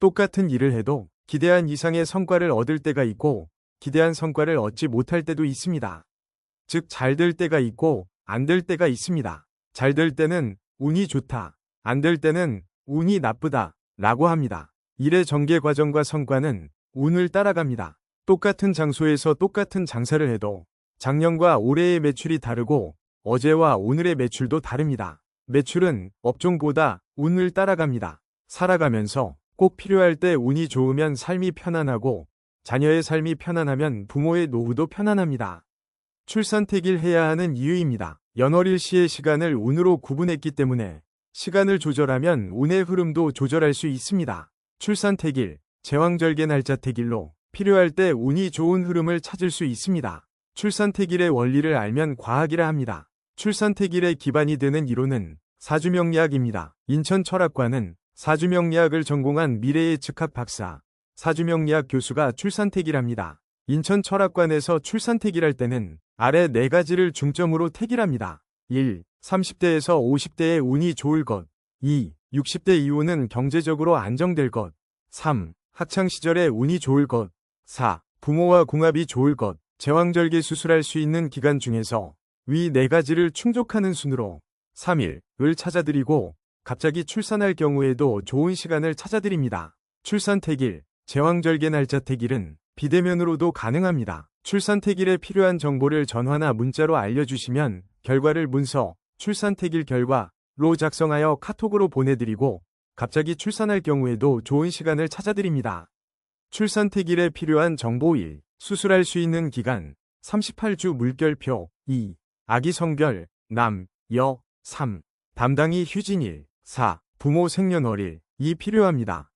똑같은 일을 해도 기대한 이상의 성과를 얻을 때가 있고 기대한 성과를 얻지 못할 때도 있습니다. 즉, 잘 될 때가 있고 안 될 때가 있습니다. 잘 될 때는 운이 좋다, 안 될 때는 운이 나쁘다 라고 합니다. 일의 전개 과정과 성과는 운을 따라갑니다. 똑같은 장소에서 똑같은 장사를 해도 작년과 올해의 매출이 다르고 어제와 오늘의 매출도 다릅니다. 매출은 업종보다 운을 따라갑니다. 살아가면서 꼭 필요할 때 운이 좋으면 삶이 편안하고 자녀의 삶이 편안하면 부모의 노후도 편안합니다. 출산택일 해야 하는 이유입니다. 연월일 시의 시간을 운으로 구분했기 때문에 시간을 조절하면 운의 흐름도 조절할 수 있습니다. 출산택일, 제왕절개 날짜택일로 필요할 때 운이 좋은 흐름을 찾을 수 있습니다. 출산택일의 원리를 알면 과학이라 합니다. 출산택일의 기반이 되는 이론은 사주명리학입니다. 인천 철학과는 사주명리학을 전공한 미래의 즉학 박사, 사주명리학 교수가 출산택일합니다. 인천 철학관에서 출산택일할 때는 아래 네 가지를 중점으로 택일합니다. 1. 30대에서 50대의 운이 좋을 것. 2. 60대 이후는 경제적으로 안정될 것. 3. 학창시절에 운이 좋을 것. 4. 부모와 궁합이 좋을 것. 제왕절개 수술할 수 있는 기간 중에서 위 네 가지를 충족하는 순으로 3일을 찾아드리고 갑자기 출산할 경우에도 좋은 시간을 찾아드립니다. 출산 택일, 제왕절개 날짜 택일은 비대면으로도 가능합니다. 출산 택일에 필요한 정보를 전화나 문자로 알려주시면 결과를 문서, 출산 택일 결과로 작성하여 카톡으로 보내드리고 갑자기 출산할 경우에도 좋은 시간을 찾아드립니다. 출산 택일에 필요한 정보 1. 수술할 수 있는 기간 38주 물결표 2. 아기 성별 남, 여 3. 담당이 휴진일 4. 부모 생년월일 이 필요합니다.